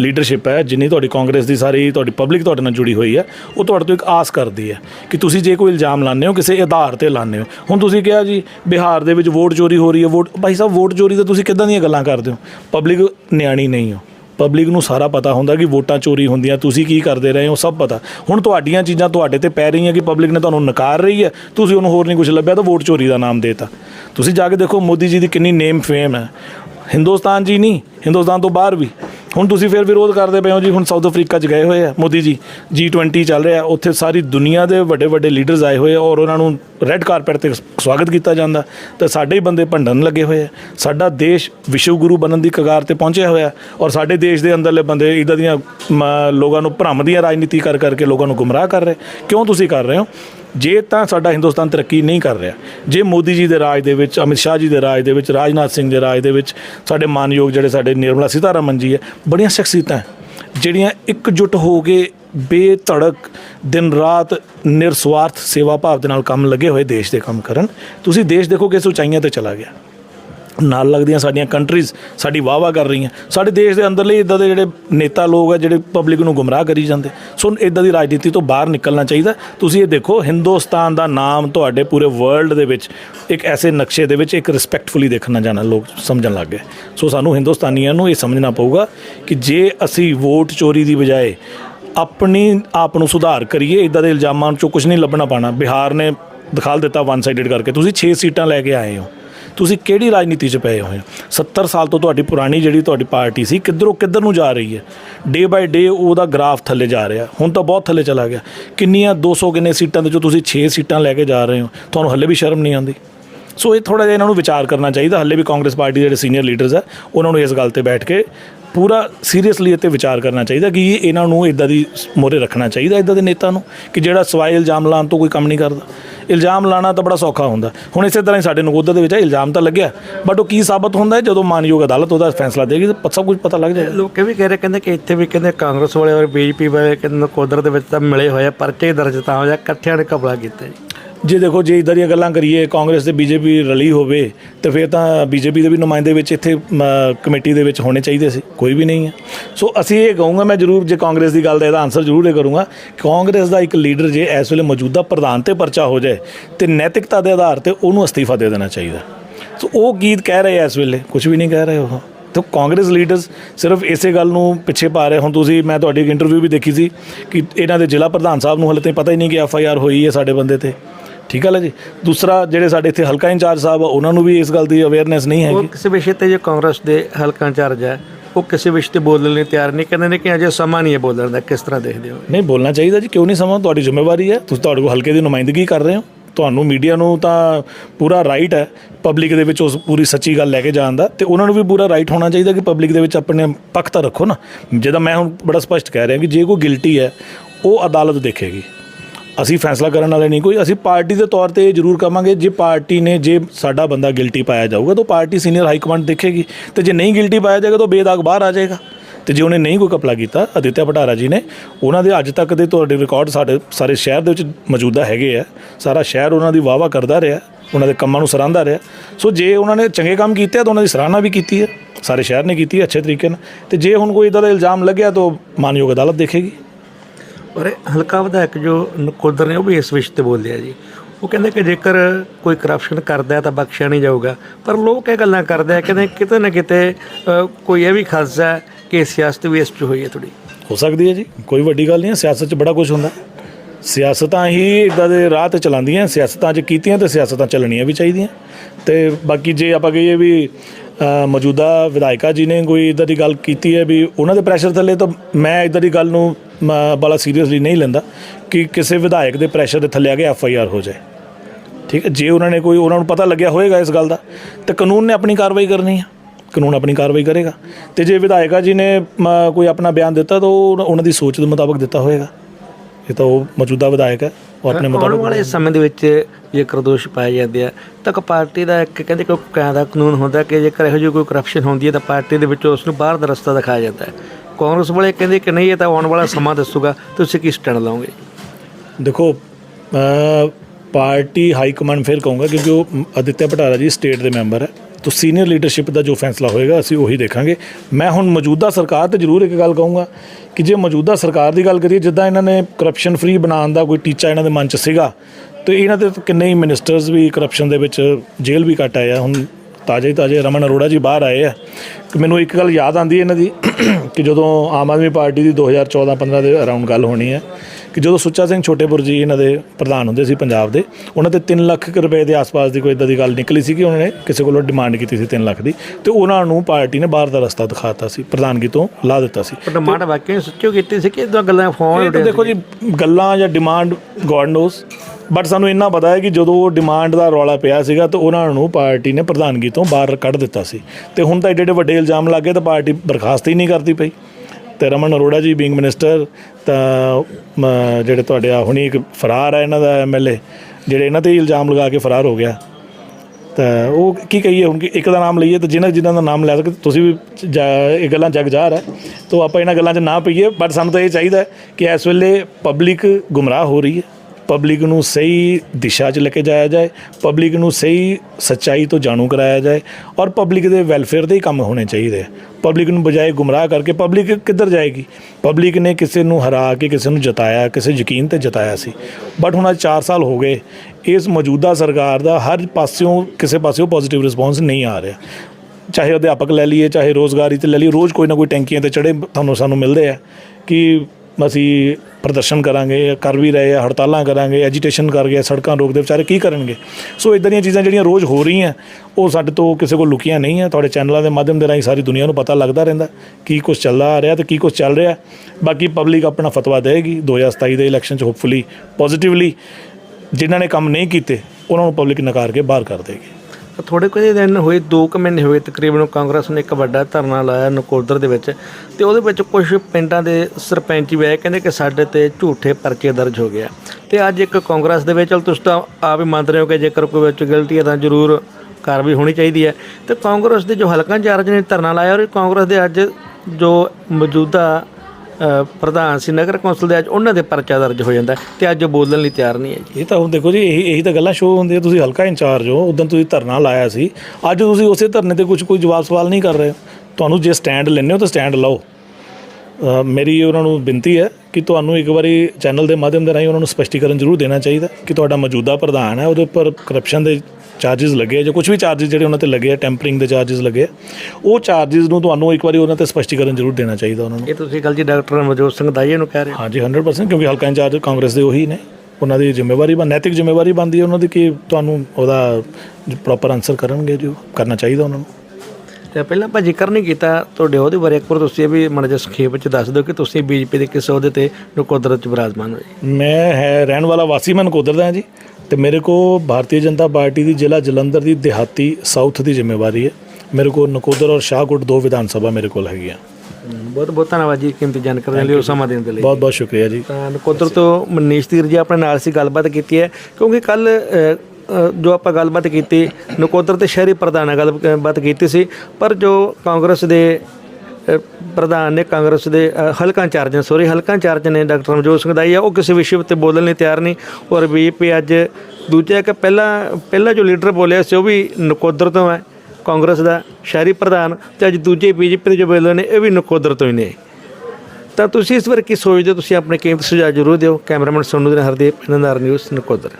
ਲੀਡਰਸ਼ਿਪ ਹੈ, ਜਿੰਨੀ ਤੁਹਾਡੀ ਕਾਂਗਰਸ ਦੀ ਸਾਰੀ, ਤੁਹਾਡੀ ਪਬਲਿਕ ਤੁਹਾਡੇ ਨਾਲ ਜੁੜੀ ਹੋਈ ਹੈ, ਉਹ ਤੁਹਾਡੇ ਤੋਂ ਇੱਕ ਆਸ ਕਰਦੀ ਹੈ ਕਿ ਤੁਸੀਂ ਜੇ ਕੋਈ ਇਲਜ਼ਾਮ ਲਾਉਂਦੇ ਹੋ, ਕਿਸੇ ਆਧਾਰ ਤੇ ਲਾਉਂਦੇ ਹੋ। ਹੁਣ ਤੁਸੀਂ ਕਿਹਾ ਜੀ, ਬਿਹਾਰ ਦੇ ਵਿੱਚ ਵੋਟ ਚੋਰੀ ਹੋ ਰਹੀ ਹੈ, ਵੋਟ, ਭਾਈ ਸਾਹਿਬ, ਵੋਟ ਚੋਰੀ ਤੇ ਤੁਸੀਂ ਕਿੱਦਾਂ ਦੀਆਂ ਗੱਲਾਂ ਕਰਦੇ ਹੋ? ਪਬਲਿਕ ਨਿਆਣੀ ਨਹੀਂ ਹੋ। ਪਬਲਿਕ ਨੂੰ ਸਾਰਾ ਪਤਾ ਹੁੰਦਾ ਕਿ ਵੋਟਾਂ ਚੋਰੀ ਹੁੰਦੀਆਂ, ਤੁਸੀਂ ਕੀ ਕਰਦੇ ਰਹੇ ਹੋ, ਸਭ ਪਤਾ। ਹੁਣ ਤੁਹਾਡੀਆਂ ਚੀਜ਼ਾਂ ਤੁਹਾਡੇ ਤੇ ਪੈ ਰਹੀਆਂ ਕਿ ਪਬਲਿਕ ਨੇ ਤੁਹਾਨੂੰ ਨਕਾਰ ਰਹੀ ਹੈ, ਤੁਸੀਂ ਉਹਨੂੰ ਹੋਰ ਨਹੀਂ ਕੁਝ ਲੱਭਿਆ ਤਾਂ ਵੋਟ ਚੋਰੀ ਦਾ ਨਾਮ ਦੇਤਾ। ਤੁਸੀਂ ਜਾ ਕੇ ਦੇਖੋ ਮੋਦੀ ਜੀ ਦੀ ਕਿੰਨੀ ਨੇਮ ਫੇਮ ਹੈ। ਹਿੰਦੁਸਤਾਨ ਜੀ ਨਹੀਂ, ਹਿੰਦੁਸਤਾਨ ਤੋਂ ਬਾਹਰ ਵੀ। ਹੁਣ ਤੁਸੀਂ ਫਿਰ ਵਿਰੋਧ ਕਰਦੇ ਪਏ ਹੋ ਜੀ ਹੁਣ ਸਾਊਥ ਅਫਰੀਕਾ 'ਚ ਗਏ ਹੋਏ ਆ। ਮੋਦੀ ਜੀ G20 ਚੱਲ ਰਿਹਾ ਉੱਥੇ ਸਾਰੀ ਦੁਨੀਆ ਦੇ ਵੱਡੇ ਵੱਡੇ ਲੀਡਰਸ ਆਏ ਹੋਏ ਆ ਔਰ ਉਹਨਾਂ ਨੂੰ ਰੈੱਡ ਕਾਰਪੈਟ ਤੇ ਸਵਾਗਤ ਕੀਤਾ ਜਾਂਦਾ। ਤੇ ਸਾਡੇ ਹੀ ਬੰਦੇ ਭੰਡਣ ਲੱਗੇ ਹੋਏ ਆ। ਸਾਡਾ ਦੇਸ਼ ਵਿਸ਼ਵ ਗੁਰੂ ਬਣਨ ਦੀ ਕਗਾਰ ਤੇ ਪਹੁੰਚਿਆ ਹੋਇਆ ਔਰ ਸਾਡੇ ਦੇਸ਼ ਦੇ ਅੰਦਰਲੇ ਬੰਦੇ ਇਦਾਂ ਦੀਆਂ ਮ, ਲੋਕਾਂ ਨੂੰ ਭਰਮ ਦੀਆਂ ਰਾਜਨੀਤੀ ਕਰ ਕਰਕੇ ਲੋਕਾਂ ਨੂੰ ਗੁੰਮਰਾਹ ਕਰ ਰਹੇ। ਕਿਉਂ ਤੁਸੀਂ ਕਰ ਰਹੇ ਹੋ? ਜੇ ਤਾਂ ਸਾਡਾ ਹਿੰਦੁਸਤਾਨ ਤਰੱਕੀ ਨਹੀਂ ਕਰ ਰਿਹਾ ਜੇ ਮੋਦੀ ਜੀ ਦੇ ਰਾਜ ਦੇ ਵਿੱਚ ਅਮਿਤ ਸ਼ਾਹ ਜੀ ਦੇ ਰਾਜ ਦੇ ਵਿੱਚ ਰਾਜਨਾਥ ਸਿੰਘ ਦੇ ਰਾਜ ਦੇ ਵਿੱਚ ਸਾਡੇ ਮਾਨਯੋਗ ਜਿਹੜੇ ਸਾਡੇ ਨਿਰਮਲਾ ਸੀਤਾਰਮਨ ਜੀ ਹੈ ਬੜੀਆਂ ਸ਼ਖਸੀਅਤਾਂ ਹੈ, ਜਿਹੜੀਆਂ ਇਕਜੁੱਟ ਹੋ ਕੇ ਬੇਧੜਕ ਦਿਨ ਰਾਤ ਨਿਰਸਵਾਰਥ ਸੇਵਾ ਭਾਵ ਦੇ ਨਾਲ ਕੰਮ ਲੱਗੇ ਹੋਏ ਦੇਸ਼ ਦੇ ਕੰਮ ਕਰਨ। ਤੁਸੀਂ ਦੇਸ਼ ਦੇਖੋ ਕਿਸ ਉਚਾਈਆਂ ਤੇ ਚਲਾ ਗਿਆ। ਨਾਲ ਲੱਗਦੀਆਂ ਸਾਡੀਆਂ ਕੰਟਰੀਜ਼ ਸਾਡੀ ਵਾਹ ਵਾਹ ਕਰ ਰਹੀਆਂ। ਸਾਡੇ ਦੇਸ਼ ਦੇ ਅੰਦਰਲੇ ਇਦਾਂ ਦੇ ਜਿਹੜੇ ਨੇਤਾ ਲੋਕ ਆ, ਜਿਹੜੇ ਪਬਲਿਕ ਨੂੰ ਗੁੰਮਰਾਹ ਕਰੀ ਜਾਂਦੇ। ਸੋ ਇਦਾਂ ਦੀ ਰਾਜਨੀਤੀ ਤੋਂ ਬਾਹਰ ਨਿਕਲਣਾ ਚਾਹੀਦਾ। ਤੁਸੀਂ ਇਹ ਦੇਖੋ, ਹਿੰਦੁਸਤਾਨ ਦਾ ਨਾਮ ਤੁਹਾਡੇ ਪੂਰੇ ਵਰਲਡ ਦੇ ਵਿੱਚ ਇੱਕ ਐਸੇ ਨਕਸ਼ੇ ਦੇ ਵਿੱਚ ਇੱਕ ਰਿਸਪੈਕਟਫੁਲੀ ਦੇਖਣਾ ਜਾਣਾ, ਲੋਕ ਸਮਝਣ ਲੱਗ ਗਏ। ਸੋ ਸਾਨੂੰ ਹਿੰਦੁਸਤਾਨੀਆਂ ਨੂੰ ਇਹ ਸਮਝਣਾ ਪਊਗਾ ਕਿ ਜੇ ਅਸੀਂ ਵੋਟ ਚੋਰੀ ਦੀ ਬਜਾਏ ਆਪਣੀ ਆਪ ਨੂੰ ਸੁਧਾਰ ਕਰੀਏ, ਇਦਾਂ ਦੇ ਇਲਜ਼ਾਮਾਂ ਚੋਂ ਕੁਝ ਨਹੀਂ ਲੱਭਣਾ ਪਾਣਾ। ਬਿਹਾਰ ਨੇ ਦਿਖਾਲ ਦਿੱਤਾ ਵਨ ਸਾਈਡਡ ਕਰਕੇ। ਤੁਸੀਂ 6 ਸੀਟਾਂ ਲੈ ਕੇ ਆਏ ਹੋ। ਤੁਸੀਂ ਕਿਹੜੀ ਰਾਜਨੀਤੀ 'ਚ ਪਏ ਹੋਏ ਹੋ? 70 ਸਾਲ ਤੋਂ ਤੁਹਾਡੀ ਪੁਰਾਣੀ ਜਿਹੜੀ ਤੁਹਾਡੀ ਪਾਰਟੀ ਸੀ, ਕਿੱਧਰੋਂ ਕਿੱਧਰ ਨੂੰ ਜਾ ਰਹੀ ਹੈ? ਡੇ ਬਾਈ ਡੇ ਉਹਦਾ ਗ੍ਰਾਫ ਥੱਲੇ ਜਾ ਰਿਹਾ। ਹੁਣ ਤਾਂ ਬਹੁਤ ਥੱਲੇ ਚਲਾ ਗਿਆ। ਕਿੰਨੀਆਂ 200 ਕਿੰਨੇ ਸੀਟਾਂ ਦੇ ਜੋ ਤੁਸੀਂ 6 ਸੀਟਾਂ ਲੈ ਕੇ ਜਾ ਰਹੇ ਹੋ? ਤੁਹਾਨੂੰ ਹੱਲੇ ਵੀ ਸ਼ਰਮ ਨਹੀਂ ਆਉਂਦੀ? ਸੋ ਇਹ ਥੋੜਾ ਜਿਹਾ ਇਹਨਾਂ ਨੂੰ ਵਿਚਾਰ ਕਰਨਾ ਚਾਹੀਦਾ। ਹੱਲੇ ਵੀ ਕਾਂਗਰਸ ਪਾਰਟੀ ਦੇ ਜਿਹੜੇ ਸੀਨੀਅਰ ਲੀਡਰਸ ਆ, ਉਹਨਾਂ ਨੂੰ ਇਸ ਗੱਲ ਤੇ ਬੈਠ ਕੇ ਪੂਰਾ ਸੀਰੀਅਸਲੀ ਇੱਥੇ ਵਿਚਾਰ ਕਰਨਾ ਚਾਹੀਦਾ ਕਿ ਇਹਨਾਂ ਨੂੰ ਇਦਾਂ ਦੀ ਮੋਰੇ ਰੱਖਣਾ ਚਾਹੀਦਾ ਇਦਾਂ ਦੇ ਨੇਤਾ ਨੂੰ, ਕਿ ਜਿਹੜਾ ਸਵਾਏ ਇਲਜ਼ਾਮ ਲਾਉਣ ਤੋਂ ਕੋਈ ਕੰਮ ਨਹੀਂ ਕਰਦਾ। ਇਲਜ਼ਾਮ ਲਾਣਾ ਤਾਂ ਬੜਾ ਸੌਖਾ ਹੁੰਦਾ। ਹੁਣ ਇਸੇ ਤਰ੍ਹਾਂ ਹੀ ਸਾਡੇ ਨਗੋਦਰ ਦੇ ਵਿੱਚ ਇਲਜ਼ਾਮ ਤਾਂ ਲੱਗਿਆ। ਬਟ ਉਹ ਕੀ ਸਾਬਤ ਹੁੰਦਾ ਜਦੋਂ ਮਾਨਯੋਗ ਅਦਾਲਤ ਉਹਦਾ ਫੈਸਲਾ ਦੇਗੀ, ਤਾਂ ਸਭ ਕੁਝ ਪਤਾ ਲੱਗ ਜਾਏਗਾ। ਲੋਕ ਇਹ ਵੀ ਕਹਿ ਰਹੇ ਕਹਿੰਦੇ ਕਿ ਇੱਥੇ ਵੀ ਕਹਿੰਦੇ ਕਾਂਗਰਸ ਵਾਲੇ ਔਰ ਬੀਜੇਪੀ ਵਾਲੇ ਕਹਿੰਦੇ ਕੋਦਰ ਦੇ ਵਿੱਚ ਤਾਂ ਮਿਲੇ ਹੋਏ ਪਰਚੇ ਦਰਜ ਤਾਂ ਹੋਇਆ ਇਕੱਠਿਆਂ ਨੇ ਕਬਲਾ ਕੀਤਾ ਜੀ। ਜੇ ਦੇਖੋ, ਜੇ ਇਦਾਂ ਦੀਆਂ ਗੱਲਾਂ ਕਰੀਏ, ਕਾਂਗਰਸ ਤੇ ਬੀਜੇਪੀ ਰਲੀ ਹੋਵੇ, ਤੇ ਫਿਰ ਤਾਂ ਬੀਜੇਪੀ ਦੇ ਵੀ ਨੁਮਾਇੰਦੇ ਵਿੱਚ ਇੱਥੇ ਕਮੇਟੀ ਦੇ ਵਿੱਚ ਹੋਣੇ ਚਾਹੀਦੇ ਸੀ, ਕੋਈ ਵੀ ਨਹੀਂ ਹੈ। ਸੋ ਅਸੀਂ ਇਹ ਕਹੂੰਗਾ, ਮੈਂ ਜ਼ਰੂਰ ਜੇ ਕਾਂਗਰਸ ਦੀ ਗੱਲ ਦਾ ਇਹਦਾ ਆਨਸਰ ਜ਼ਰੂਰ ਇਹ ਕਰੂੰਗਾ, ਕਾਂਗਰਸ ਦਾ ਇੱਕ ਲੀਡਰ ਜੇ ਇਸ ਵੇਲੇ ਮੌਜੂਦਾ ਪ੍ਰਧਾਨ ਤੇ ਪਰਚਾ ਹੋ ਜਾਏ, ਤੇ ਨੈਤਿਕਤਾ ਦੇ ਆਧਾਰ ਤੇ ਉਹਨੂੰ ਅਸਤੀਫਾ ਦੇ ਦੇਣਾ ਚਾਹੀਦਾ। ਸੋ ਉਹ ਗੀਤ ਕਹਿ ਰਹੇ ਇਸ ਵੇਲੇ ਕੁਝ ਵੀ ਨਹੀਂ ਕਹਿ ਰਹੇ ਉਹ। ਤਾਂ ਕਾਂਗਰਸ ਲੀਡਰਸ ਸਿਰਫ ਇਸੇ ਗੱਲ ਨੂੰ ਪਿੱਛੇ ਪਾ ਰਹੇ, ਹੁਣ ਤੁਸੀਂ, ਮੈਂ ਤੁਹਾਡੀ ਇੱਕ ਇੰਟਰਵਿਊ ਵੀ ਦੇਖੀ ਸੀ, ਕਿ ਇਹਨਾਂ ਦੇ ਜ਼ਿਲ੍ਹਾ ਪ੍ਰਧਾਨ ਸਾਹਿਬ ਨੂੰ ਹਲੇ ਤਾਈਂ ਪਤਾ ਹੀ ਨਹੀਂ ਕਿ ਐਫ ਆਈ ਆਰ ਹੋਈ ਹੈ ਸਾਡੇ ਬੰਦੇ ਤੇ। ਠੀਕ ਹੈ ਜੀ। ਦੂਸਰਾ ਜਿਹੜੇ ਸਾਡੇ ਇੱਥੇ ਹਲਕਾ ਇੰਚਾਰਜ ਸਾਹਿਬ ਆ ਉਹਨਾਂ ਨੂੰ ਵੀ ਇਸ ਗੱਲ ਦੀ ਅਵੇਅਰਨੈਸ ਨਹੀਂ ਉਹ ਹੈਗੀ ਕਿਸੇ ਵਿਸ਼ੇ ਤੇ ਜੋ ਕਾਂਗਰਸ ਦੇ ਹਲਕਾ ਇੰਚਾਰਜ ਹੈ ਉਹ ਕਿਸੇ ਵਿਸ਼ੇ ਤੇ ਬੋਲਣ ਲਈ ਤਿਆਰ ਨਹੀਂ। ਕਹਿੰਦੇ ਨੇ ਕਿ ਅਜੇ ਸਮਾਂ ਨਹੀਂ ਹੈ ਬੋਲਣ ਦਾ ਕਿਸ ਤਰ੍ਹਾਂ ਦੇਖਦੇ ਹੋ? ਨਹੀਂ ਬੋਲਣਾ ਚਾਹੀਦਾ ਜੀ ਕਿਉਂ ਨਹੀਂ ਸਮਾਂ? ਤੁਹਾਡੀ ਜ਼ਿੰਮੇਵਾਰੀ ਹੈ। ਤੁਸੀਂ ਤੁਹਾਡੇ ਕੋਲ ਹਲਕੇ ਦੀ ਨੁਮਾਇੰਦਗੀ ਕਰ ਰਹੇ ਹੋ। ਤੁਹਾਨੂੰ ਮੀਡੀਆ ਨੂੰ ਤਾਂ ਪੂਰਾ ਰਾਈਟ ਹੈ ਪਬਲਿਕ ਦੇ ਵਿੱਚ ਉਸ ਪੂਰੀ ਸੱਚੀ ਗੱਲ ਲੈ ਕੇ ਜਾਣ ਦਾ। ਤੇ ਉਹਨਾਂ ਨੂੰ ਵੀ ਪੂਰਾ ਰਾਈਟ ਹੋਣਾ ਚਾਹੀਦਾ ਕਿ ਪਬਲਿਕ ਦੇ ਵਿੱਚ ਆਪਣੇ ਪੱਖ ਤਾਂ ਰੱਖੋ ਨਾ। ਜਿਹਦਾ ਮੈਂ ਹੁਣ ਬੜਾ ਸਪਸ਼ਟ ਕਹਿ ਰਿਹਾ ਕਿ ਜੇ ਕੋਈ ਗਿਲਟੀ ਹੈ ਉਹ ਅਦਾਲਤ ਦੇਖੇਗੀ। ਅਸੀਂ ਫੈਸਲਾ ਕਰਨ ਵਾਲੇ ਨਹੀਂ, ਕੋਈ ਅਸੀਂ ਪਾਰਟੀ ਦੇ ਤੌਰ ਤੇ ਇਹ ਜ਼ਰੂਰ ਕਵਾਂਗੇ, ਜੇ ਪਾਰਟੀ ਨੇ, ਜੇ ਸਾਡਾ ਬੰਦਾ ਗਿਲਟੀ ਪਾਇਆ ਜਾਊਗਾ, ਤਾਂ ਪਾਰਟੀ ਸੀਨੀਅਰ ਹਾਈ ਕਮਾਂਡ ਦੇਖੇਗੀ। ਤੇ ਜੇ ਨਹੀਂ ਗਿਲਟੀ ਪਾਇਆ ਜਾਏਗਾ, ਤਾਂ ਬੇਦਾਗ ਬਾਹਰ ਆ ਜਾਏਗਾ। ਤੇ ਜੇ ਉਹਨੇ ਨਹੀਂ ਕੋਈ ਕਪਲਾ ਕੀਤਾ, ਅਦਿੱਤਿਆ ਭਟਾਰਾ ਜੀ ਨੇ, ਉਹਨਾਂ ਦੇ ਅੱਜ ਤੱਕ ਦੇ ਤੁਹਾਡੇ ਰਿਕਾਰਡ ਸਾਡੇ, ਸਾਰੇ ਸ਼ਹਿਰ ਦੇ ਵਿੱਚ ਮੌਜੂਦਾ ਹੈਗੇ ਆ। ਸਾਰਾ ਸ਼ਹਿਰ ਉਹਨਾਂ ਦੀ ਵਾਵਾ ਕਰਦਾ ਰਿਹਾ, ਉਹਨਾਂ ਦੇ ਕੰਮਾਂ ਨੂੰ ਸਰਾਹੁੰਦਾ ਰਿਹਾ। ਸੋ ਜੇ ਉਹਨਾਂ ਨੇ ਚੰਗੇ ਕੰਮ ਕੀਤੇ ਤਾਂ ਉਹਨਾਂ ਦੀ ਸਰਾਹਨਾ ਵੀ ਕੀਤੀ ਹੈ ਸਾਰੇ ਸ਼ਹਿਰ ਨੇ ਕੀਤੀ ਹੈ ਅੱਛੇ ਤਰੀਕੇ ਨਾਲ। ਤੇ ਜੇ ਹੁਣ ਕੋਈ ਇਦਾਂ ਦਾ ਇਲਜ਼ਾਮ ਲੱਗਿਆ, ਤਾਂ ਮਾਨਯੋਗ ਅਦਾਲਤ ਦੇਖੇਗੀ। ਪਰ ਇਹ ਹਲਕਾ ਵਿਧਾਇਕ ਜੋ ਨਕੋਦਰ ਨੇ ਉਹ ਵੀ ਇਸ ਵਿਸ਼ੇ ਤੇ ਬੋਲਿਆ ਜੀ। ਉਹ ਕਹਿੰਦੇ ਕਿ ਜੇਕਰ ਕੋਈ ਕਰਪਸ਼ਨ ਕਰਦਾ ਤਾਂ ਬਖਸ਼ਿਆ ਨਹੀਂ ਜਾਊਗਾ। ਪਰ ਲੋਕ ਇਹ ਗੱਲਾਂ ਕਰਦੇ ਆ, ਕਹਿੰਦੇ ਕਿਤੇ ਨਾ ਕਿਤੇ ਕੋਈ ਇਹ ਵੀ ਖਾਸਾ ਹੈ ਕਿ ਸਿਆਸਤ ਵੀ ਇਸ 'ਚ ਹੋਈ ਹੈ ਥੋੜੀ ਹੋ ਸਕਦੀ ਹੈ ਜੀ, ਕੋਈ ਵੱਡੀ ਗੱਲ ਨਹੀਂ ਹੈ, ਸਿਆਸਤ 'ਚ ਬੜਾ ਕੁਝ ਹੁੰਦਾ। ਸਿਆਸਤਾਂ ਹੀ ਇਦਾਂ ਦੇ ਰਾਹ ਤੇ ਚਲਾਉਂਦੀਆਂ ਸਿਆਸਤਾਂ 'ਚ ਕੀਤੀਆਂ ਤੇ ਸਿਆਸਤਾਂ ਚੱਲਣੀਆਂ ਵੀ ਚਾਹੀਦੀਆਂ। ਤੇ ਬਾਕੀ ਜੇ ਆਪਾਂ ਕਹੀਏ ਵੀ ਮੌਜੂਦਾ ਵਿਧਾਇਕਾ ਜੀ ਨੇ ਕੋਈ ਇਦਾਂ ਦੀ ਗੱਲ ਕੀਤੀ ਹੈ ਵੀ ਉਹਨਾਂ ਦੇ ਪ੍ਰੈਸ਼ਰ ਥੱਲੇ ਤਾਂ ਮੈਂ ਇਦਾਂ ਦੀ ਗੱਲ ਨੂੰ ਬੜਾ ਸੀਰੀਅਸਲੀ ਨਹੀਂ ਲੈਂਦਾ ਕਿ ਕਿਸੇ ਵਿਧਾਇਕ ਦੇ ਪ੍ਰੈਸ਼ਰ ਦੇ ਥੱਲੇ ਆ ਕੇ ਐਫ ਆਈ ਆਰ ਹੋ ਜਾਏ। ਠੀਕ ਹੈ ਜੇ ਉਹਨਾਂ ਨੇ ਕੋਈ ਉਹਨਾਂ ਨੂੰ ਪਤਾ ਲੱਗਿਆ ਹੋਏਗਾ ਇਸ ਗੱਲ ਦਾ ਤੇ ਕਾਨੂੰਨ ਨੇ ਆਪਣੀ ਕਾਰਵਾਈ ਕਰਨੀ ਹੈ। ਕਾਨੂੰਨ ਆਪਣੀ ਕਾਰਵਾਈ ਕਰੇਗਾ। ਤੇ ਜੇ ਵਿਧਾਇਕਾ ਜੀ ਨੇ ਕੋਈ ਆਪਣਾ ਬਿਆਨ ਦਿੱਤਾ ਤਾਂ ਉਹ ਉਹਨਾਂ ਦੀ ਸੋਚ ਦੇ ਮੁਤਾਬਕ ਦਿੱਤਾ ਹੋਏਗਾ। ਇਹ ਤਾਂ ਉਹ ਮੌਜੂਦਾ ਵਿਧਾਇਕ ਹੈ ਉਹ ਆਪਣੇ ਆਉਣ ਮੁਤਾਬਕ ਵਾਲੇ ਸਮੇਂ ਦੇ ਵਿੱਚ ਜੇਕਰ ਦੋਸ਼ ਪਾਏ ਜਾਂਦੇ ਆ ਤਾਂ ਪਾਰਟੀ ਦਾ ਇੱਕ ਕਹਿੰਦੇ ਕੋਈ ਕਾਇਦਾ ਕਾਨੂੰਨ ਹੁੰਦਾ ਕਿ ਜੇਕਰ ਇਹੋ ਜਿਹੀ ਕੋਈ ਕਰਪਸ਼ਨ ਹੁੰਦੀ ਹੈ ਤਾਂ ਪਾਰਟੀ ਦੇ ਵਿੱਚੋਂ ਉਸ ਨੂੰ ਬਾਹਰ ਦਾ ਰਸਤਾ ਦਿਖਾਇਆ ਜਾਂਦਾ ਹੈ। ਕਾਂਗਰਸ ਵਾਲੇ ਕਹਿੰਦੇ ਕਿ ਨਹੀਂ, ਇਹ ਤਾਂ ਆਉਣ ਵਾਲਾ ਸਮਾਂ ਦੱਸੂਗਾ। ਤੁਸੀਂ ਕੀ ਸਟੈਂਡ ਲਾਓਗੇ? ਦੇਖੋ ਪਾਰਟੀ ਹਾਈ ਕਮਾਂਡ ਫਿਰ ਕਹੂੰਗਾ ਕਿਉਂਕਿ ਉਹ ਅਦਿੱਤਿਆ ਭਟਾਰਾ ਜੀ ਸਟੇਟ ਦੇ ਮੈਂਬਰ ਹੈ, ਤਾਂ ਸੀਨੀਅਰ ਲੀਡਰਸ਼ਿਪ ਦਾ ਜੋ ਫੈਸਲਾ ਹੋਏਗਾ, ਅਸੀਂ ਉਹੀ ਦੇਖਾਂਗੇ। ਮੈਂ ਹੁਣ ਮੌਜੂਦਾ ਸਰਕਾਰ ਤੇ ਜ਼ਰੂਰ ਇੱਕ ਗੱਲ ਕਹੂੰਗਾ ਕਿ ਜੇ ਮੌਜੂਦਾ ਸਰਕਾਰ ਦੀ ਗੱਲ ਕਰੀਏ, ਜਿੱਦਾਂ ਇਹਨਾਂ ਨੇ ਕਰਪਸ਼ਨ ਫ੍ਰੀ ਬਣਾਉਣ ਦਾ ਕੋਈ ਟੀਚਾ ਇਹਨਾਂ ਦੇ ਮਨ 'ਚ ਸੀਗਾ, ਤੇ ਇਹਨਾਂ ਦੇ ਕਿੰਨੇ ਹੀ ਮਿਨਿਸਟਰਸ ਵੀ ਕਰਪਸ਼ਨ ਦੇ ਵਿੱਚ ਜੇਲ੍ਹ ਵੀ ਕੱਟ ਆਏ ਆ, ਹੁਣ ਤਾਜ਼ੇ ਤਾਜ਼ੇ ਰਮਨ ਅਰੋੜਾ ਜੀ ਬਾਹਰ ਆਏ ਆ। ਕਿ ਮੈਨੂੰ ਇੱਕ ਗੱਲ ਯਾਦ ਆਉਂਦੀ ਹੈ ਇਹਨਾਂ ਦੀ ਕਿ ਜਦੋਂ ਆਮ ਆਦਮੀ ਪਾਰਟੀ ਦੀ 2014-15 ਦੇ ਅਰਾਊਂਡ ਗੱਲ ਹੋਣੀ ਹੈ ਕਿ ਜਦੋਂ ਸੁੱਚਾ ਸਿੰਘ ਛੋਟੇਪੁਰ ਜੀ ਇਹਨਾਂ ਦੇ ਪ੍ਰਧਾਨ ਹੁੰਦੇ ਸੀ ਪੰਜਾਬ ਦੇ ਉਹਨਾਂ ਤੇ 3 ਲੱਖ ਰੁਪਏ ਦੇ ਆਸ-ਪਾਸ ਦੀ ਕੋਈ ਇਦਾਂ ਦੀ ਗੱਲ ਨਿਕਲੀ ਸੀ ਕਿ ਉਹਨਾਂ ਨੇ ਕਿਸੇ ਕੋਲੋਂ ਡਿਮਾਂਡ ਕੀਤੀ ਸੀ 3 ਲੱਖ ਦੀ ਤੇ ਉਹਨਾਂ ਨੂੰ ਪਾਰਟੀ ਨੇ ਬਾਹਰ ਦਾ ਰਸਤਾ ਦਿਖਾਤਾ ਸੀ ਪ੍ਰਧਾਨਗੀ ਤੋਂ ਲਾ ਦਿੱਤਾ ਸੀ। ਡਿਮਾਂਡ ਵਾਕਿਆ ਸੱਚੋ ਕੀਤੀ ਸੀ ਕਿ ਇਦਾਂ ਗੱਲਾਂ ਫੋਨ ਦੇਖੋ ਜੀ ਗੱਲਾਂ ਜਾਂ ਡਿਮਾਂਡ ਗੋਡ ਨੋਸ ਬਟ ਸਾਨੂੰ ਇੰਨਾ ਪਤਾ ਹੈ ਕਿ ਜਦੋਂ ਉਹ ਡਿਮਾਂਡ ਦਾ ਰੌਲਾ ਪਿਆ ਸੀਗਾ ਤਾਂ ਉਹਨਾਂ ਨੂੰ ਪਾਰਟੀ ਨੇ ਪ੍ਰਧਾਨਗੀ ਤੋਂ ਬਾਹਰ ਕੱਢ ਦਿੱਤਾ ਸੀ। ਤੇ ਹੁਣ ਤਾਂ ਏਡੇ ਏਡੇ ਵੱਡੇ ਇਲਜ਼ਾਮ ਲੱਗੇ ਤਾਂ ਪਾਰਟੀ ਬਰਖਾਸਤ ਹੀ ਨਹੀਂ ਕਰਦੀ ਪਈ। ਤੇ ਰਮਨ ਅਰੋੜਾ ਜੀ ਬੀਇੰਗ ਮਿਨਿਸਟਰ ਤਾਂ ਜਿਹੜੇ ਤੁਹਾਡੇ ਆ ਹੁਣੀ ਇੱਕ ਫਰਾਰ ਹੈ ਇਹਨਾਂ ਦਾ ਐਮਐਲਏ ਜਿਹੜੇ ਇਹਨਾਂ ਤੇ ਇਲਜ਼ਾਮ ਲਗਾ ਕੇ ਫਰਾਰ ਹੋ ਗਿਆ। ਤਾਂ ਉਹ ਕੀ ਕਹੀਏ ਹੁਣ ਕਿ ਇੱਕ ਦਾ ਨਾਮ ਲਈਏ ਤਾਂ ਜਿਨ੍ਹਾਂ ਜਿਨ੍ਹਾਂ ਦਾ ਨਾਮ ਲੈ ਸਕੇ, ਤੁਸੀਂ ਵੀ ਜਾ- ਇਹ ਗੱਲਾਂ ਜਗ ਜ਼ਾਹਰ ਹੈ ਤਾਂ ਆਪਾਂ ਇਹਨਾਂ ਗੱਲਾਂ 'ਚ ਨਾ ਪਈਏ ਬਟ ਸਾਨੂੰ ਤਾਂ ਇਹ ਚਾਹੀਦਾ ਕਿ ਇਸ ਵੇਲੇ ਪਬਲਿਕ ਗੁੰਮਰਾਹ ਹੋ ਰਹੀ ਹੈ। ਪਬਲਿਕ ਨੂੰ ਸਹੀ ਦਿਸ਼ਾ 'ਚ ਲੈ ਕੇ ਜਾਇਆ ਜਾਏ, ਪਬਲਿਕ ਨੂੰ ਸਹੀ ਸੱਚਾਈ ਤੋਂ ਜਾਣੂ ਕਰਾਇਆ ਜਾਏ ਔਰ ਪਬਲਿਕ ਦੇ ਵੈਲਫੇਅਰ ਦੇ ਹੀ ਕੰਮ ਹੋਣੇ ਚਾਹੀਦੇ ਪਬਲਿਕ ਨੂੰ ਬਜਾਏ ਗੁੰਮਰਾਹ ਕਰਕੇ ਪਬਲਿਕ ਕਿੱਧਰ ਜਾਏਗੀ? ਪਬਲਿਕ ਨੇ ਕਿਸੇ ਨੂੰ ਹਰਾ ਕੇ ਕਿਸੇ ਨੂੰ ਜਤਾਇਆ, ਕਿਸੇ ਯਕੀਨ ਤੇ ਜਤਾਇਆ ਸੀ। ਬਟ ਹੁਣ ਅੱਜ 4 ਸਾਲ ਹੋ ਗਏ, ਇਸ ਮੌਜੂਦਾ ਸਰਕਾਰ ਦਾ ਹਰ ਪਾਸਿਓਂ, ਕਿਸੇ ਪਾਸਿਓਂ ਪੋਜ਼ਿਟਿਵ ਰਿਸਪੌਂਸ ਨਹੀਂ ਆ ਰਿਹਾ। ਚਾਹੇ ਅਧਿਆਪਕ ਲੈ ਲਈਏ, ਚਾਹੇ ਰੋਜ਼ਗਾਰੀ ਤੇ ਲੈ ਲਈਏ, ਰੋਜ਼ ਕੋਈ ਨਾ ਕੋਈ ਟੈਂਕੀਆਂ ਤੇ ਚੜੇ ਤੁਹਾਨੂੰ ਸਾਨੂੰ ਮਿਲਦੇ ਆ ਕਿ ਅਸੀਂ ਪ੍ਰਦਰਸ਼ਨ ਕਰਾਂਗੇ, ਕਰ ਵੀ ਰਹੇ ਆ, ਹੜਤਾਲਾਂ ਕਰਾਂਗੇ ਐਜੀਟੇਸ਼ਨ ਕਰ ਗਏ, ਸੜਕਾਂ ਰੋਕਦੇ ਵਿਚਾਰੇ ਕੀ ਕਰਨਗੇ? ਸੋ ਇਦਾਂ ਦੀਆਂ ਚੀਜ਼ਾਂ ਜਿਹੜੀਆਂ ਰੋਜ਼ ਹੋ ਰਹੀਆਂ, ਉਹ ਸਾਡੇ ਤੋਂ ਕਿਸੇ ਕੋਲ ਲੁਕੀਆਂ ਨਹੀਂ ਆ। ਤੁਹਾਡੇ ਚੈਨਲਾਂ ਦੇ ਮਾਧਿਅਮ ਦੇ ਰਾਹੀਂ ਸਾਰੀ ਦੁਨੀਆ ਨੂੰ ਪਤਾ ਲੱਗਦਾ ਰਹਿੰਦਾ ਕੀ ਕੁਝ ਚੱਲਦਾ ਆ ਰਿਹਾ ਤੇ ਕੀ ਕੁਝ ਚੱਲ ਰਿਹਾ। ਬਾਕੀ ਪਬਲਿਕ ਆਪਣਾ ਫਤਵਾ ਦੇਗੀ 2027 ਦੇ ਇਲੈਕਸ਼ਨ 'ਚ ਹੋਪਫੁਲੀ ਪੋਜ਼ਿਟਿਵਲੀ ਜਿਨ੍ਹਾਂ ਨੇ ਕੰਮ ਨਹੀਂ ਕੀਤੇ, ਉਹਨਾਂ ਨੂੰ ਪਬਲਿਕ ਨਕਾਰ ਕੇ ਬਾਹਰ ਕਰ ਦੇਗੀ ਥੋੜੇ ਕੁ ਦਿਨ ਹੋਏ 2 ਕੁ ਮਹੀਨੇ ਹੋਏ ਤਕਰੀਬਨ ਕਾਂਗਰਸ ਨੇ ਇੱਕ ਵੱਡਾ ਧਰਨਾ ਲਾਇਆ ਨਕੋਦਰ ਦੇ ਵਿੱਚ ਤੇ ਉਹਦੇ ਵਿੱਚ ਕੁਝ ਪਿੰਡਾਂ ਦੇ ਸਰਪੰਚ ਵੀ ਆਏ, ਕਹਿੰਦੇ ਕਿ ਸਾਡੇ ਤੇ ਝੂਠੇ ਪਰਚੇ ਦਰਜ ਹੋ ਗਿਆ ਤੇ ਅੱਜ ਇੱਕ ਕਾਂਗਰਸ ਦੇ ਵਿੱਚ, ਚਲ ਤੁਸੀਂ ਤਾਂ ਆਪ ਹੀ ਮੰਨ ਰਹੇ ਹੋ ਕਿ ਜੇਕਰ ਕੋਈ ਵਿੱਚ ਗਲਤੀ ਹੈ ਤਾਂ ਜ਼ਰੂਰ ਕਾਰਵਾਈ ਹੋਣੀ ਚਾਹੀਦੀ ਹੈ। ਤੇ ਕਾਂਗਰਸ ਦੇ ਜੋ ਹਲਕਾ ਇੰਚਾਰਜ ਨੇ ਧਰਨਾ ਲਾਇਆ ਔਰ ਕਾਂਗਰਸ ਦੇ ਅੱਜ ਜੋ ਮੌਜੂਦਾ ਪ੍ਰਧਾਨ ਸੀ ਨਗਰ ਕੌਂਸਲ ਦੇ ਅੱਜ ਉਹਨਾਂ ਦੇ ਪਰਚਾ ਦਰਜ ਹੋ ਜਾਂਦਾ ਹੈ ਤੇ ਅੱਜ ਉਹ ਬੋਲਣ ਲਈ ਤਿਆਰ ਨਹੀਂ ਹੈ ਜੀ। ਇਹ ਤਾਂ ਹੁਣ ਦੇਖੋ ਜੀ ਇਹੀ ਇਹੀ ਤਾਂ ਗੱਲਾਂ ਸ਼ੋਅ ਹੁੰਦੀਆਂ ਤੁਸੀਂ ਹਲਕਾ ਇੰਚਾਰਜ ਹੋ ਉਦੋਂ ਤੁਸੀਂ ਧਰਨਾ ਲਾਇਆ ਸੀ ਅੱਜ ਤੁਸੀਂ ਉਸੇ ਧਰਨੇ ਤੇ ਕੁਝ ਕੋਈ ਜਵਾਬ ਸਵਾਲ ਨਹੀਂ ਕਰ ਰਹੇ। ਤੁਹਾਨੂੰ ਜੇ ਸਟੈਂਡ ਲੈਣੇ ਹੋ ਤਾਂ ਸਟੈਂਡ ਲਓ। ਅ, ਮੇਰੀ ਉਹਨਾਂ ਨੂੰ ਬੇਨਤੀ ਹੈ ਕਿ ਤੁਹਾਨੂੰ ਇੱਕ ਵਾਰੀ ਚੈਨਲ ਦੇ ਮਾਧਿਅਮ ਦੇ ਰਾਹੀਂ ਉਹਨਾਂ ਨੂੰ ਸਪਸ਼ਟੀਕਰਨ ਜ਼ਰੂਰ ਦੇਣਾ ਚਾਹੀਦਾ ਕਿ ਤੁਹਾਡਾ ਮੌਜੂਦਾ ਪ੍ਰਧਾਨ ਹੈ ਉਹਦੇ ਉੱਪਰ ਕਰਪਸ਼ਨ ਦੇ ਚਾਰजेस ਲੱਗੇ ਜਾਂ ਕੁਝ ਵੀ ਚਾਰजेस ਜਿਹੜੇ ਉਹਨਾਂ ਤੇ ਲੱਗੇ ਆ ਟੈਂਪਰਿੰਗ ਦੇ ਚਾਰजेस ਲੱਗੇ ਉਹ ਚਾਰजेस ਨੂੰ ਤੁਹਾਨੂੰ ਇੱਕ ਵਾਰੀ ਉਹਨਾਂ ਤੇ ਸਪਸ਼ਟੀਕਰਨ ਜ਼ਰੂਰ ਦੇਣਾ ਚਾਹੀਦਾ ਉਹਨਾਂ ਨੂੰ। ਇਹ ਤੁਸੀਂ ਗੱਲ ਜੀ ਡਾਕਟਰ ਨਵਜੋਤ ਸਿੰਘ ਦਾਈਏ ਨੂੰ ਕਹਿ ਰਹੇ ਹਾਂਜੀ 100% ਕਿਉਂਕਿ ਹਲਕਾ ਇੰਚਾਰਜ ਕਾਂਗਰਸ ਦੇ ਉਹੀ ਨੇ। ਉਹਨਾਂ ਦੀ ਜ਼ਿੰਮੇਵਾਰੀ ਬਣ ਨੈਤਿਕ ਜ਼ਿੰਮੇਵਾਰੀ ਬਣਦੀ ਹੈ ਉਹਨਾਂ ਦੀ ਕਿ ਤੁਹਾਨੂੰ ਉਹਦਾ ਪ੍ਰੋਪਰ ਆਨਸਰ ਕਰਨਗੇ ਜੋ ਕਰਨਾ ਚਾਹੀਦਾ ਉਹਨਾਂ ਨੂੰ। ਤੇ ਪਹਿਲਾਂ ਆਪਾਂ ਜ਼ਿਕਰ ਨਹੀਂ ਕੀਤਾ ਤੁਹਾਡੇ ਉਹਦੇ ਬਾਰੇ ਇੱਕ ਵਾਰ ਤੁਸੀਂ ਵੀ ਮਨ ਜਿਹਾ ਸੰਖੇਪ ਵਿੱਚ ਦੱਸ ਦਿਓ ਕਿ ਤੁਸੀਂ ਬੀਜਪੀ ਦੇ ਕਿਸ ਉਹਦੇ ਤੇ ਨਕੋਦਰ ਚ ਬਰਾਜਮਾਨ ਹੋ ਮੈਂ ਹੈ ਰਹਿਣ ਵਾਲਾ ਵਾਸੀ ਮੈਂ ਨਕੋਦਰ ਦਾ ਹਾਂ ਜੀ। ਤੇ ਮੇਰੇ ਕੋ ਭਾਰਤੀ ਜਨਤਾ ਪਾਰਟੀ ਦੀ ਜ਼ਿਲ੍ਹਾ ਜਲੰਧਰ ਦੀ ਦਿਹਾਤੀ ਸਾਊਥ ਦੀ ਜ਼ਿੰਮੇਵਾਰੀ ਹੈ। ਮੇਰੇ ਕੋ ਨਕੋਦਰ ਔਰ ਸ਼ਾਹਕੋਟ ਦੋ ਵਿਧਾਨ ਸਭਾ ਮੇਰੇ ਕੋਲ ਹੈਗੀਆਂ। ਬਹੁਤ ਬਹੁਤ ਧੰਨਵਾਦ ਜੀ ਕੀਮਤੀ ਜਾਣਕਾਰੀ ਲਈ ਸਮਾਂ ਦੇਣ ਦੇ ਲਈ। ਬਹੁਤ ਬਹੁਤ ਸ਼ੁਕਰੀਆ ਜੀ। ਤਾਂ ਨਕੋਦਰ ਤੋਂ ਮਨੀਸ਼ ਧੀਰ ਜੀ ਆਪਣੇ ਨਾਲ ਸੀ ਗੱਲਬਾਤ ਕੀਤੀ ਹੈ। ਕਿਉਂਕਿ ਕੱਲ ਜੋ ਆਪਾਂ ਗੱਲਬਾਤ ਕੀਤੀ ਨਕੋਦਰ ਤੇ ਸ਼ਹਿਰੀ ਪ੍ਰਧਾਨ ਗੱਲਬਾਤ ਕੀਤੀ ਸੀ ਪਰ ਜੋ ਕਾਂਗਰਸ ਦੇ ਪ੍ਰਧਾਨ ਨੇ ਕਾਂਗਰਸ ਦੇ ਹਲਕਾ ਇੰਚਾਰਜ ਨੇ ਸੋਰੀ ਹਲਕਾ ਇੰਚਾਰਜ ਨੇ ਡਾਕਟਰ ਮਨਜੋਤ ਸਿੰਘ ਦਾਈ ਆ, ਉਹ ਕਿਸੇ ਵਿਸ਼ੇ ਉੱਤੇ ਬੋਲਣ ਲਈ ਤਿਆਰ ਨਹੀਂ। ਔਰ ਬੀਜੇਪੀ ਅੱਜ ਦੂਜਾ ਕਿ ਪਹਿਲਾਂ, ਪਹਿਲਾ ਜੋ ਲੀਡਰ ਬੋਲਿਆ ਸੀ, ਉਹ ਵੀ ਨਕੋਦਰ ਤੋਂ ਹੈ, ਕਾਂਗਰਸ ਦਾ ਸ਼ਹਿਰੀ ਪ੍ਰਧਾਨ, ਤੇ ਅੱਜ ਦੂਜੇ ਬੀਜੇਪੀ ਦੇ ਜੋ ਬੋਲੇ ਨੇ, ਇਹ ਵੀ ਨਕੋਦਰ ਤੋਂ ਹੀ ਨੇ। ਤਾਂ ਤੁਸੀਂ ਇਸ ਬਾਰੇ ਕੀ ਸੋਚਦੇ ਹੋ? ਤੁਸੀਂ ਆਪਣੇ ਕੀਮਤ ਸੁਝਾਅ ਜ਼ਰੂਰ ਦਿਓ। ਕੈਮਰਾਮੈਨ ਸੋਨੂ ਦੇ ਹਰਦੀਪ, ਨੰਦਾਰ ਨਿਊਜ਼, ਨਕੋਦਰ।